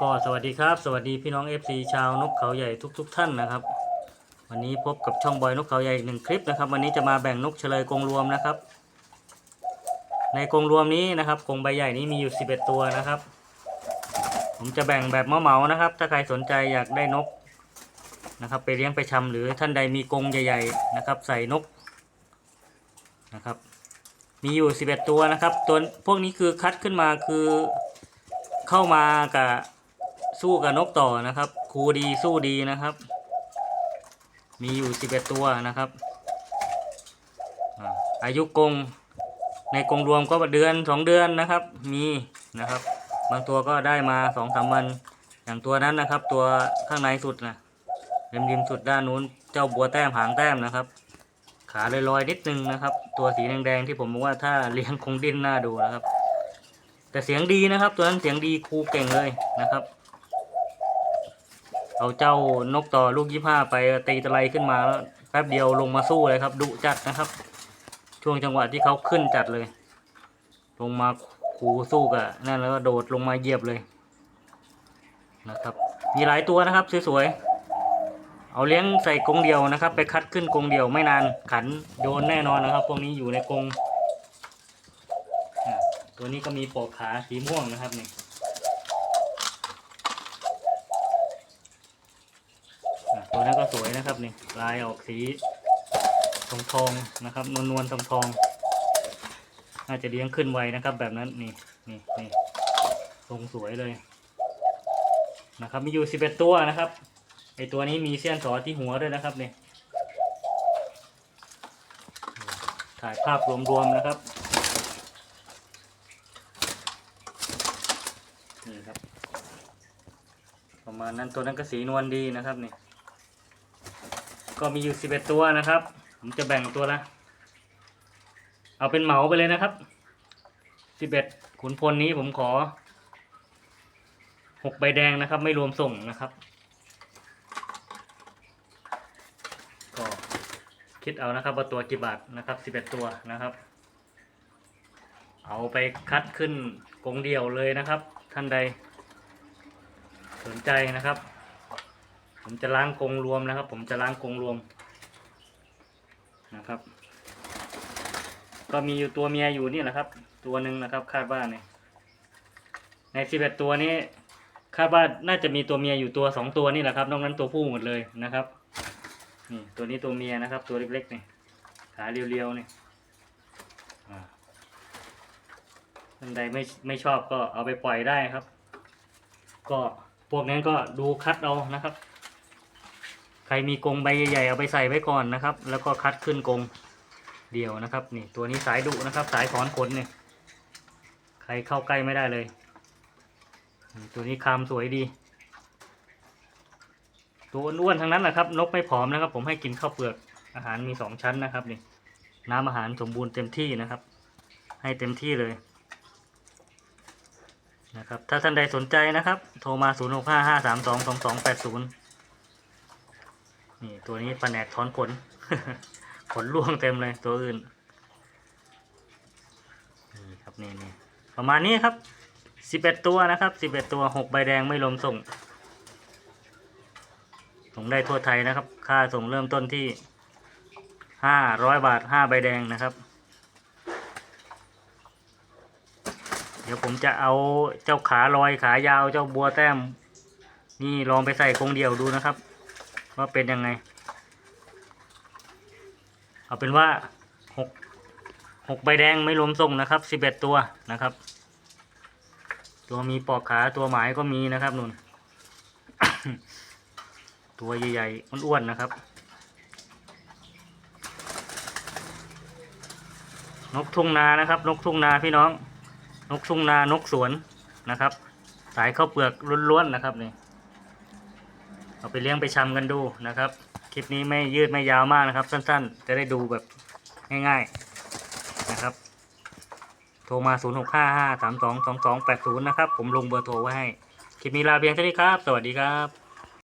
ก็สวัสดีครับ สวัสดีพี่น้อง FC ชาวนกเขาใหญ่ทุกๆท่านนะครับ วันนี้พบกับช่องบอยนกเขาใหญ่อีกหนึ่งคลิปนะครับ วันนี้จะมาแบ่งนกเฉลยกรงรวมนะครับ ในกรงรวมนี้นะครับกรงใบใหญ่นี้มีอยู่ 11 ตัวนะครับ ผมจะแบ่งแบบเหมาๆนะครับ ถ้าใครสนใจอยากได้นกนะครับ ไปเลี้ยงไปชำหรือท่านใดมีกรงใหญ่ ๆนะครับ ใส่นกนะครับ มีอยู่ 11 ตัวนะครับตัวพวกนี้คือคัดขึ้นมาคือ เข้ามากับสู้กับนกต่อนะครับครูดีสู้ดีนะครับ มีอยู่11ตัวนะครับอายุกงในกงรวมก็เดือน2เดือนนะครับ มีนะครับ บางตัวก็ได้มา2อสวันอย่างตัวนั้นนะครับ ตัวข้างในสุดนะริมริมๆสุดด้านนู้นเจ้าบัวแต้มหางแต้มนะครับ ขาลอยๆนิดนึงนะครับ ตัวสีแดงๆที่ผมบอกว่าถ้าเลี้ยงคงดิ้นหน้าดูนะครับ แต่เสียงดีนะครับ ตัวนั้นเสียงดีครูเก่งเลยนะครับ เอาเจ้านกต่อลูกยี่ห้าไปตีตะไลขึ้นมาแล้วแป๊บเดียวลงมาสู้เลยครับดุจัดนะครับ ช่วงจังหวะที่เขาขึ้นจัดเลย ลงมาคูสู้กับนั่นแล้วก็โดดลงมาเหยียบเลยนะครับ มีหลายตัวนะครับสวยๆเอาเลี้ยงใส่กรงเดียวนะครับ ไปคัดขึ้นกรงเดียวไม่นานขันโยนแน่นอนนะครับพวกนี้อยู่ในกรง ตัวนี้ก็มีปอกขาสีม่วงนะครับนี่ตัวนั้นก็สวยนะครับนี่ลายออกสีทองทองนะครับ นวลนวลทองทองน่าจะเลี้ยงขึ้นไวนะครับ แบบนั้นนี่นี่นี่ทรงสวยเลยนะครับ มีอยู่สิบเอ็ดตัวนะครับไอตัวนี้มีเส้นสอที่หัวด้วยนะครับนี่ถ่ายภาพรวมๆนะครับ นี่ครับ ประมาณนั้นตัวนั้นก็สีนวลดีนะครับนี่ ก็มีอยู่สิบเอ็ดตัวนะครับ ผมจะแบ่งตัวละเอาเป็นเหมาไปเลยนะครับสิบเอ็ดขุนพลนี้ผมขอหกใบแดงนะครับ ไม่รวมส่งนะครับ ก็คิดเอานะครับว่าตัวกี่บาทนะครับสิบเอ็ดตัวนะครับ เอาไปคัดขึ้นกงเดี่ยวเลยนะครับ ท่านใด สนใจนะครับ ผมจะล้างกงรวมนะครับ ผมจะล้างกงรวมนะครับ ก็มีอยู่ตัวเมียอยู่นี่แหละครับ ตัวหนึ่งนะครับ คาดว่าเนี่ยในสิบเอ็ดตัวนี้คาดว่าน่าจะมีตัวเมียอยู่ตัวสองตัวนี่แหละครับนอกนั้นตัวผู้หมดเลยนะครับนี่ตัวนี้ตัวเมียนะครับ ตัวเล็กๆนี่ขาเรียวๆนี่อ่าท่านใดไม่ไม่ชอบก็เอาไปปล่อยได้ครับ ก็พวกนั้นก็ดูคัดเอานะครับ ใครมีกรงใบใหญ่ๆเอาไปใส่ไว้ก่อนนะครับ แล้วก็คัดขึ้นกรงเดียวนะครับ นี่ตัวนี้สายดุนะครับ สายถอนขนเนี่ยใครเข้าใกล้ไม่ได้เลย ตัวนี้คามสวยดี ตัวอ้วนๆทั้งนั้นแหละครับ นกไม่ผอมนะครับ ผมให้กินข้าวเปลือกอาหารมีสองชั้นนะครับนี่น้ำอาหารสมบูรณ์เต็มที่นะครับ ให้เต็มที่เลย นะครับ ถ้าท่านใดสนใจนะครับ โทรมา 0 6 5 5 3 2 2 2 8 0 นี่ตัวนี้แผนกถอนขน ขนร่วงเต็มเลยตัวอื่น นี่ครับนี่นี่ประมาณนี้ครับ 11 ตัวนะครับ 11 ตัว 6 ใบแดงไม่รวมส่ง ส่งได้ทั่วไทยนะครับ ค่าส่งเริ่มต้นที่ 500 บาท 5 ใบแดงนะครับ เดี๋ยวผมจะเอาเจ้าขาลอยขายาวเจ้าบัวแต้ม นี่ลองไปใส่กรงเดียวดูนะครับ ว่าเป็นยังไง เอาเป็นว่าหกหกใบแดงไม่รวมส่งนะครับสิบเอ็ดตัวนะครับ ตัวมีปอกขาตัวหมายก็มีนะครับนุ่น ตัวใหญ่ๆอ้วนๆนะครับนกทุ่งนานะครับ นกทุ่งนาพี่น้อง นกทุ่งนานกสวนนะครับ สายข้าวเปลือกล้วนๆนะครับนี่เอาไปเลี้ยงไปชำกันดูนะครับ คลิปนี้ไม่ยืดไม่ยาวมากนะครับ สั้นๆ จะได้ดูแบบง่ายๆนะครับ โทรมา 0 6 5 5 3 2 2 2 8 0 นะครับ ผมลงเบอร์โทรไว้ให้ คลิปนี้ลาเพียงเท่านี้ครับ สวัสดีครับ